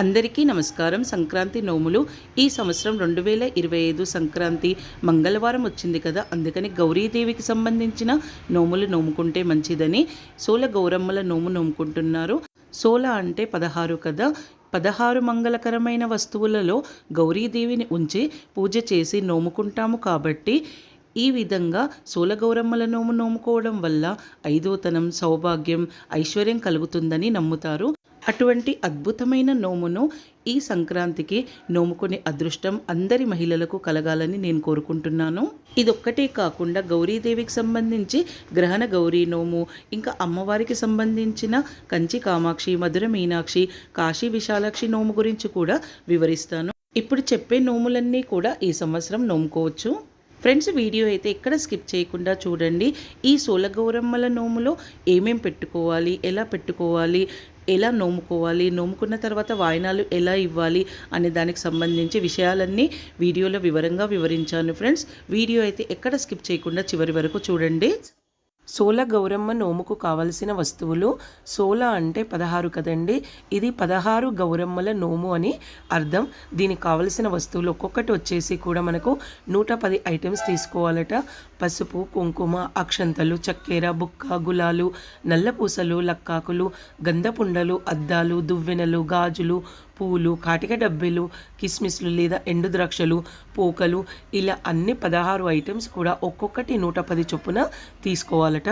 అందరికీ నమస్కారం. సంక్రాంతి నోములు ఈ సంవత్సరం రెండు వేల ఇరవై ఐదు సంక్రాంతి మంగళవారం వచ్చింది కదా. అందుకని గౌరీదేవికి సంబంధించిన నోములు నోముకుంటే మంచిదని సోల గౌరమ్మల నోము నోముకుంటున్నారు. సోల అంటే పదహారు కదా. పదహారు మంగళకరమైన వస్తువులలో గౌరీదేవిని ఉంచి పూజ చేసి నోముకుంటాము కాబట్టి ఈ విధంగా సోలగౌరమ్మల నోము నోముకోవడం వల్ల ఐదోతనం సౌభాగ్యం ఐశ్వర్యం కలుగుతుందని నమ్ముతారు. అటువంటి అద్భుతమైన నోమును ఈ సంక్రాంతికి నోముకునే అదృష్టం అందరి మహిళలకు కలగాలని నేను కోరుకుంటున్నాను. ఇదొక్కటే కాకుండా గౌరీదేవికి సంబంధించి గ్రహణ గౌరీ నోము ఇంకా అమ్మవారికి సంబంధించిన కంచి కామాక్షి మధుర మీనాక్షి కాశీ విశాలాక్షి నోము గురించి కూడా వివరిస్తాను. ఇప్పుడు చెప్పే నోములన్నీ కూడా ఈ సంవత్సరం నోముకోవచ్చు. ఫ్రెండ్స్ వీడియో అయితే ఎక్కడ స్కిప్ చేయకుండా చూడండి. ఈ సోలగౌరమ్మల నోములో ఏమేం పెట్టుకోవాలి ఎలా పెట్టుకోవాలి ఎలా నోముకోవాలి నోముకున్న తర్వాత వాయినాలు ఎలా ఇవ్వాలి అనే దానికి సంబంధించి విషయాలన్నీ వీడియోలో వివరంగా వివరించాను. ఫ్రెండ్స్ వీడియో అయితే ఎక్కడ స్కిప్ చేయకుండా చివరి వరకు చూడండి. సోల గౌరమ్మ నోముకు కావలసిన వస్తువులు. సోల అంటే పదహారు కదండి? ఇది పదహారు గౌరమ్మల నోము అని అర్థం. దీనికి కావలసిన వస్తువులు ఒక్కొక్కటి వచ్చేసి కూడా మనకు నూట పది ఐటమ్స్ తీసుకోవాలట. పసుపు కుంకుమ అక్షంతలు చక్కెర బుక్క గులాలు నల్లపూసలు లక్కాకులు గంధపుండలు అద్దాలు దువ్వెనలు గాజులు పూలు కాటిక డబ్బెలు కిస్మిస్లు లేదా ఎండు ద్రాక్షలు పోకలు ఇలా అన్ని పదహారు ఐటమ్స్ కూడా ఒక్కొక్కటి నూట పది చొప్పున తీసుకోవాలట.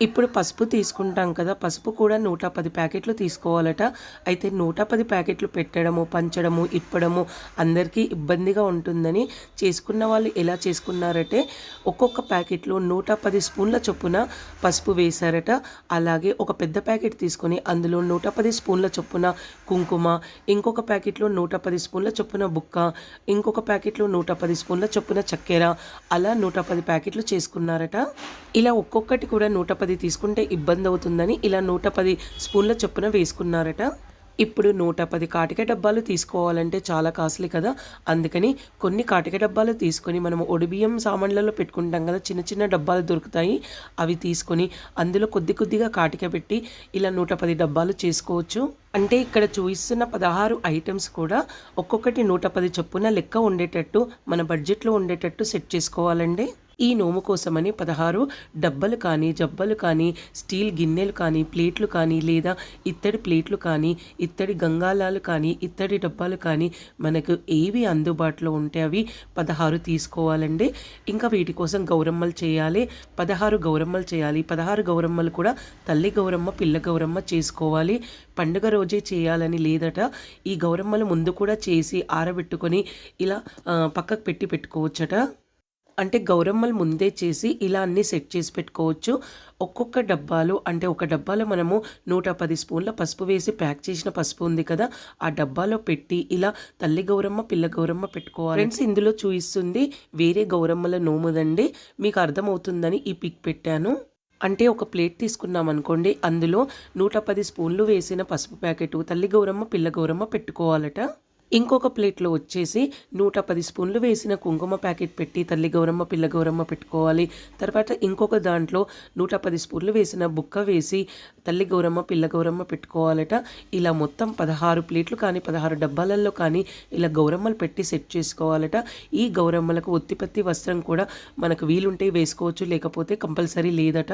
ఇప్పుడు పసుపు తీసుకుంటాం కదా పసుపు కూడా నూట పది ప్యాకెట్లు తీసుకోవాలట. అయితే నూట పది ప్యాకెట్లు పెట్టడము పంచడము ఇప్పడము అందరికీ ఇబ్బందిగా ఉంటుందని చేసుకున్న వాళ్ళు ఎలా చేసుకున్నారంటే ఒక్కొక్క ప్యాకెట్లో నూట పది స్పూన్ల చొప్పున పసుపు వేశారట. అలాగే ఒక పెద్ద ప్యాకెట్ తీసుకొని అందులో నూట పది స్పూన్ల చొప్పున కుంకుమ ఇంకొక ప్యాకెట్లో నూట పది స్పూన్ల చొప్పున బుక్క ఇంకొక ప్యాకెట్లో నూట పది స్పూన్ల చొప్పున చక్కెర అలా నూట పది ప్యాకెట్లు చేసుకున్నారట. ఇలా ఒక్కొక్కటి కూడా నూట పది తీసుకుంటే ఇబ్బంది అవుతుందని ఇలా నూట పది స్పూన్ల చొప్పున వేసుకున్నారట. ఇప్పుడు నూట పది కాటిక డబ్బాలు తీసుకోవాలంటే చాలా కాస్ట్లీ కదా. అందుకని కొన్ని కాటిక డబ్బాలు తీసుకొని మనం ఒడిబియ్యం సామాన్లలో పెట్టుకుంటాం కదా చిన్న చిన్న డబ్బాలు దొరుకుతాయి. అవి తీసుకొని అందులో కొద్ది కొద్దిగా కాటిక పెట్టి ఇలా నూట పది డబ్బాలు చేసుకోవచ్చు. అంటే ఇక్కడ చూపిస్తున్న పదహారు ఐటమ్స్ కూడా ఒక్కొక్కటి నూట పది చొప్పున లెక్క ఉండేటట్టు మన బడ్జెట్లో ఉండేటట్టు సెట్ చేసుకోవాలండి. ఈ నోము కోసమని పదహారు డబ్బలు కానీ జబ్బలు కానీ స్టీల్ గిన్నెలు కానీ ప్లేట్లు కానీ లేదా ఇత్తడి ప్లేట్లు కానీ ఇత్తడి గంగాలాలు కానీ ఇత్తడి డబ్బాలు కానీ మనకు ఏవి అందుబాటులో ఉంటే అవి పదహారు తీసుకోవాలండి. ఇంకా వీటి కోసం గౌరమ్మలు చేయాలి. పదహారు గౌరమ్మలు చేయాలి. పదహారు గౌరమ్మలు కూడా తల్లి గౌరమ్మ పిల్ల గౌరమ్మ చేసుకోవాలి. పండుగ రోజే చేయాలని లేదట. ఈ గౌరమ్మలు ముందు కూడా చేసి ఆరబెట్టుకొని ఇలా పక్కకు పెట్టి పెట్టుకోవచ్చట. అంటే గౌరమ్మలు ముందే చేసి ఇలా అన్నీ సెట్ చేసి పెట్టుకోవచ్చు. ఒక్కొక్క డబ్బాలో అంటే ఒక డబ్బాలో మనము నూట పది స్పూన్ల పసుపు వేసి ప్యాక్ చేసిన పసుపు ఉంది కదా ఆ డబ్బాలో పెట్టి ఇలా తల్లి గౌరమ్మ పిల్ల గౌరమ్మ పెట్టుకోవాలి. ఫ్రెండ్స్ ఇందులో చూపిస్తుంది వేరే గౌరమ్మల నోముదండి. మీకు అర్థమవుతుందని ఈ పిక్ పెట్టాను. అంటే ఒక ప్లేట్ తీసుకున్నాం అనుకోండి అందులో నూట పది స్పూన్లు వేసిన పసుపు ప్యాకెట్ తల్లి గౌరమ్మ పిల్ల గౌరమ్మ పెట్టుకోవాలట. ఇంకొక ప్లేట్లో వచ్చేసి నూట పది స్పూన్లు వేసిన కుంకుమ ప్యాకెట్ పెట్టి తల్లి గౌరమ్మ పిల్ల గౌరమ్మ పెట్టుకోవాలి. తర్వాత ఇంకొక దాంట్లో నూట పది స్పూన్లు వేసిన బుక్క వేసి తల్లి గౌరమ్మ పిల్ల గౌరమ్మ పెట్టుకోవాలట. ఇలా మొత్తం పదహారు ప్లేట్లు కానీ పదహారు డబ్బాలలో కానీ ఇలా గౌరమ్మలు పెట్టి సెట్ చేసుకోవాలట. ఈ గౌరమ్మలకు ఒత్తిపత్తి వస్త్రం కూడా మనకు వీలుంటే వేసుకోవచ్చు లేకపోతే కంపల్సరీ లేదట.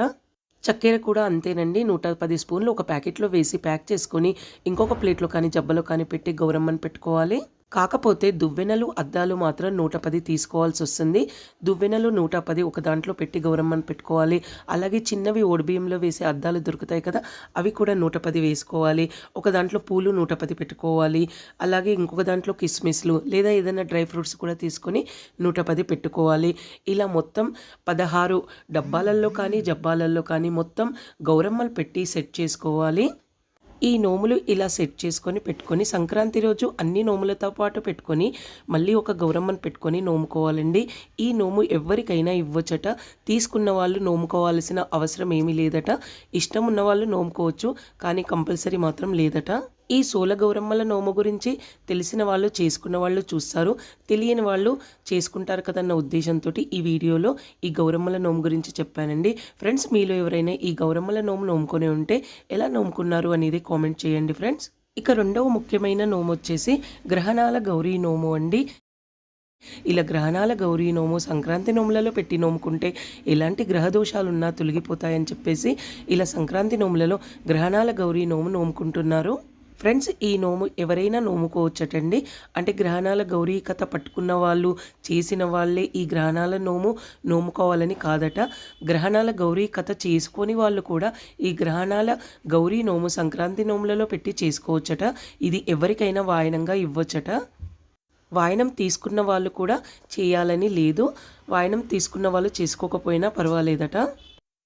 చక్కెర కూడా అంతేనండి. నూట పది స్పూన్లు ఒక ప్యాకెట్లో వేసి ప్యాక్ చేసుకొని ఇంకొక ప్లేట్లో కానీ జబ్బలో కానీ పెట్టి గౌరమ్మని పెట్టుకోవాలి. కాకపోతే దువ్వెనలు అద్దాలు మాత్రం నూట పది తీసుకోవాల్సి వస్తుంది. దువ్వెనలు నూట పది ఒక దాంట్లో పెట్టి గౌరమ్మని పెట్టుకోవాలి. అలాగే చిన్నవి ఓడిబియ్యంలో వేసే అద్దాలు దొరుకుతాయి కదా అవి కూడా నూట పది వేసుకోవాలి. ఒక దాంట్లో పూలు నూట పది పెట్టుకోవాలి. అలాగే ఇంకొక దాంట్లో కిస్మిస్లు లేదా ఏదైనా డ్రై ఫ్రూట్స్ కూడా తీసుకొని నూట పది పెట్టుకోవాలి. ఇలా మొత్తం పదహారు డబ్బాలల్లో కానీ జబ్బాలల్లో కానీ మొత్తం గౌరమ్మలు పెట్టి సెట్ చేసుకోవాలి. ఈ నోములు ఇలా సెట్ చేసుకొని పెట్టుకొని సంక్రాంతి రోజు అన్ని నోములతో పాటు పెట్టుకొని మళ్ళీ ఒక గౌరమ్మను పెట్టుకొని నోముకోవాలండి. ఈ నోము ఎవరికైనా ఇవ్వచ్చట. తీసుకున్న వాళ్ళు నోముకోవాల్సిన అవసరం ఏమీ లేదట. ఇష్టం ఉన్న వాళ్ళు నోముకోవచ్చు కానీ కంపల్సరీ మాత్రం లేదట. ఈ సోల గౌరమ్మల నోము గురించి తెలిసిన వాళ్ళు చేసుకున్న వాళ్ళు చూస్తారు. తెలియని వాళ్ళు చేసుకుంటారు కదన్న ఉద్దేశంతో ఈ వీడియోలో ఈ గౌరమ్మల నోము గురించి చెప్పానండి. ఫ్రెండ్స్ మీలో ఎవరైనా ఈ గౌరమ్మల నోము నోముకొని ఉంటే ఎలా నోముకున్నారు అనేది కామెంట్ చేయండి ఫ్రెండ్స్. ఇక రెండవ ముఖ్యమైన నోము వచ్చేసి గ్రహణాల గౌరీ నోము అండి. ఇలా గ్రహణాల గౌరీ నోము సంక్రాంతి నోములలో పెట్టి నోముకుంటే ఎలాంటి గ్రహ దోషాలు ఉన్నా తొలగిపోతాయని చెప్పేసి ఇలా సంక్రాంతి నోములలో గ్రహణాల గౌరీ నోము నోముకుంటున్నారు. ఫ్రెండ్స్ ఈ నోము ఎవరైనా నోముకోవచ్చటండి. అంటే గ్రహణాల గౌరీ కథ పట్టుకున్న వాళ్ళు చేసిన వాళ్ళే ఈ గ్రహణాల నోము నోముకోవాలని కాదట. గ్రహణాల గౌరీ కథ చేసుకొని వాళ్ళు కూడా ఈ గ్రహణాల గౌరీ నోము సంక్రాంతి నోములలో పెట్టి చేసుకోవచ్చట. ఇది ఎవరికైనా వాయనంగా ఇవ్వచ్చట. వాయనం తీసుకున్న వాళ్ళు కూడా చేయాలని లేదు. వాయనం తీసుకున్న వాళ్ళు చేసుకోకపోయినా పర్వాలేదట.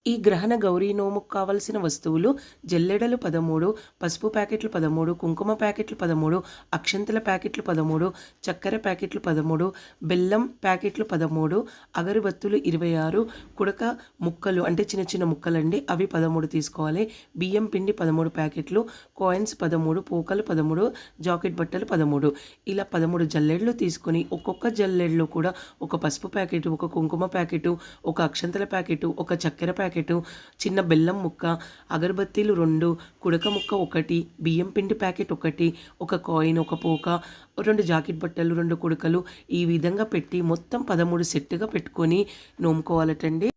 ఈ గ్రహణ గౌరీ నోముకు కావలసిన వస్తువులు జల్లెడలు పదమూడు పసుపు ప్యాకెట్లు పదమూడు కుంకుమ ప్యాకెట్లు పదమూడు అక్షంతల ప్యాకెట్లు పదమూడు చక్కెర ప్యాకెట్లు పదమూడు బెల్లం ప్యాకెట్లు పదమూడు అగరబత్తులు ఇరవై ఆరు కుడక ముక్కలు అంటే చిన్న చిన్న ముక్కలండి అవి పదమూడు తీసుకోవాలి. బియ్యం పిండి పదమూడు ప్యాకెట్లు కాయిన్స్ పదమూడు పూకలు పదమూడు జాకెట్ బట్టలు పదమూడు. ఇలా పదమూడు జల్లెడలు తీసుకొని ఒక్కొక్క జల్లెడలో కూడా ఒక పసుపు ప్యాకెట్ ఒక కుంకుమ ప్యాకెట్ ఒక అక్షంతల ప్యాకెట్ ఒక చక్కెర ప్యాకెట్ చిన్న బెల్లం ముక్క అగరబత్తీలు రెండు కుడక ముక్క ఒకటి బియ్యం పిండి ప్యాకెట్ ఒకటి ఒక కాయిన్ ఒక పోక రెండు జాకెట్ బట్టలు రెండు కుడకలు ఈ విధంగా పెట్టి మొత్తం పదమూడు సెట్టుగా పెట్టుకొని నోముకోవాలటండి.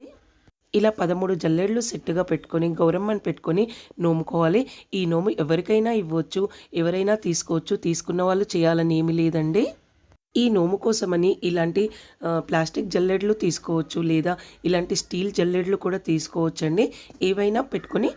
ఇలా పదమూడు జల్లెళ్ళు సెట్టుగా పెట్టుకొని గౌరమ్మని పెట్టుకొని నోముకోవాలి. ఈ నోము ఎవరికైనా ఇవ్వచ్చు ఎవరైనా తీసుకోవచ్చు తీసుకున్న వాళ్ళు చేయాలని ఏమీ లేదండి. ఈ నోము కోసమని ఇలాంటి ప్లాస్టిక్ జల్లెడలు తీసుకోవచ్చు లేదా ఇలాంటి స్టీల్ జల్లెడలు కూడా తీసుకోవచ్చండి. ఏవైనా పెట్టుకొని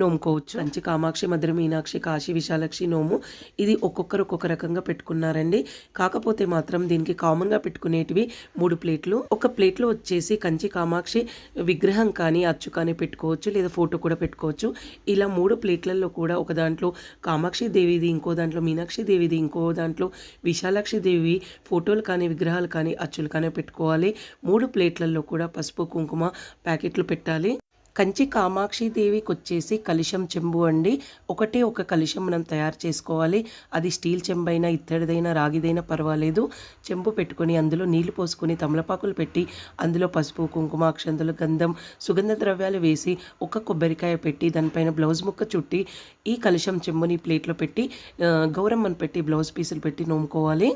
నోముకోవచ్చు. మంచి కామాక్షి మధుర మీనాక్షి కాశీ విశాలాక్షి నోము ఇది ఒక్కొక్కరు ఒక్కొక్క రకంగా పెట్టుకున్నారండి. కాకపోతే మాత్రం దీనికి కామన్గా పెట్టుకునేటివి మూడు ప్లేట్లు. ఒక ప్లేట్లో వచ్చేసి కంచి కామాక్షి విగ్రహం కానీ అచ్చు కానీ పెట్టుకోవచ్చు లేదా ఫోటో కూడా పెట్టుకోవచ్చు. ఇలా మూడు ప్లేట్లలో కూడా ఒక దాంట్లో కామాక్షి దేవిది ఇంకో దాంట్లో మీనాక్షి దేవిది ఇంకో దాంట్లో విశాలాక్షి దేవి ఫోటోలు కానీ విగ్రహాలు కానీ అచ్చులు కానీ పెట్టుకోవాలి. మూడు ప్లేట్లలో కూడా పసుపు కుంకుమ ప్యాకెట్లు పెట్టాలి. కంచి కామాక్షి దేవికి వచ్చేసి కలిశం చెంబు అండి. ఒకటే ఒక కలిశం మనం తయారు చేసుకోవాలి. అది స్టీల్ చెంబు అయినా ఇత్తడిదైనా రాగిదైనా పర్వాలేదు. చెంబు పెట్టుకొని అందులో నీళ్ళు పోసుకొని తమలపాకులు పెట్టి అందులో పసుపు కుంకుమ అక్షంతలు గంధం సుగంధ ద్రవ్యాలు వేసి ఒక కొబ్బరికాయ పెట్టి దానిపైన బ్లౌజ్ ముక్క చుట్టి ఈ కలిశం చెంబుని ప్లేట్లో పెట్టి గౌరమ్మను పెట్టి బ్లౌజ్ పీసులు పెట్టి నోముకోవాలి.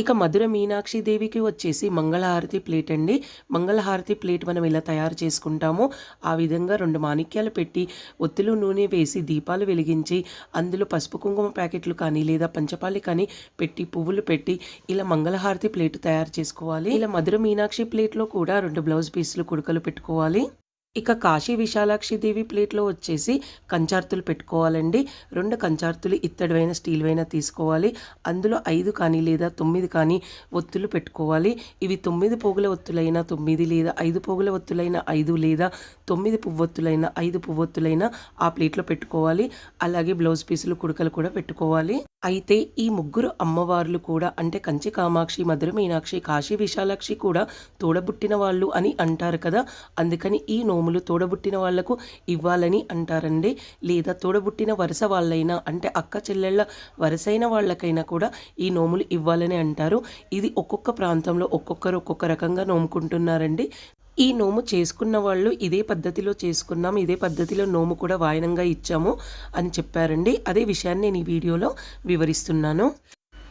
ఇక మధుర మీనాక్షి దేవికి వచ్చేసి మంగళహారతి ప్లేట్ అండి. మంగళహారతి ప్లేట్ మనం ఇలా తయారు చేసుకుంటామో ఆ విధంగా రెండు మాణిక్యాలు పెట్టి ఒత్తిలో నూనె వేసి దీపాలు వెలిగించి అందులో పసుపు కుంకుమ ప్యాకెట్లు కానీ లేదా పంచపాలి కానీ పెట్టి పువ్వులు పెట్టి ఇలా మంగళహారతి ప్లేట్ తయారు చేసుకోవాలి. ఇలా మధుర మీనాక్షి ప్లేట్లో కూడా రెండు బ్లౌజ్ పీసులు కుడుకలు పెట్టుకోవాలి. ఇక కాశీ విశాలాక్షి దేవి ప్లేట్లో వచ్చేసి కంచార్తులు పెట్టుకోవాలండి. రెండు కంచార్తులు ఇత్తడివైన స్టీల్వైన తీసుకోవాలి. అందులో ఐదు కానీ లేదా తొమ్మిది కానీ ఒత్తులు పెట్టుకోవాలి. ఇవి తొమ్మిది పోగుల ఒత్తులైన తొమ్మిది లేదా ఐదు పోగుల ఒత్తులైన ఐదు లేదా తొమ్మిది పువ్వొత్తులైన ఐదు పువ్వొత్తులైన ఆ ప్లేట్లో పెట్టుకోవాలి. అలాగే బ్లౌజ్ పీసులు కుడకలు కూడా పెట్టుకోవాలి. అయితే ఈ ముగ్గురు అమ్మవార్లు కూడా అంటే కంచి కామాక్షి మధుర మీనాక్షి కాశీ విశాలాక్షి కూడా తోడబుట్టిన వాళ్ళు అని అంటారు కదా. అందుకని ఈ నోములు తోడబుట్టిన వాళ్ళకు ఇవ్వాలని అంటారండి. లేదా తోడబుట్టిన వరుస వాళ్ళైనా అంటే అక్క చెల్లెళ్ళ వరుసైన వాళ్ళకైనా కూడా ఈ నోములు ఇవ్వాలని అంటారు. ఇది ఒక్కొక్క ప్రాంతంలో ఒక్కొక్కరు ఒక్కొక్క రకంగా నోముకుంటున్నారండి. ఈ నోము చేసుకున్న వాళ్ళు ఇదే పద్ధతిలో చేసుకున్నాం ఇదే పద్ధతిలో నోము కూడా వాయనంగా ఇచ్చాము అని చెప్పారండి. అదే విషయాన్ని నేను ఈ వీడియోలో వివరిస్తున్నాను.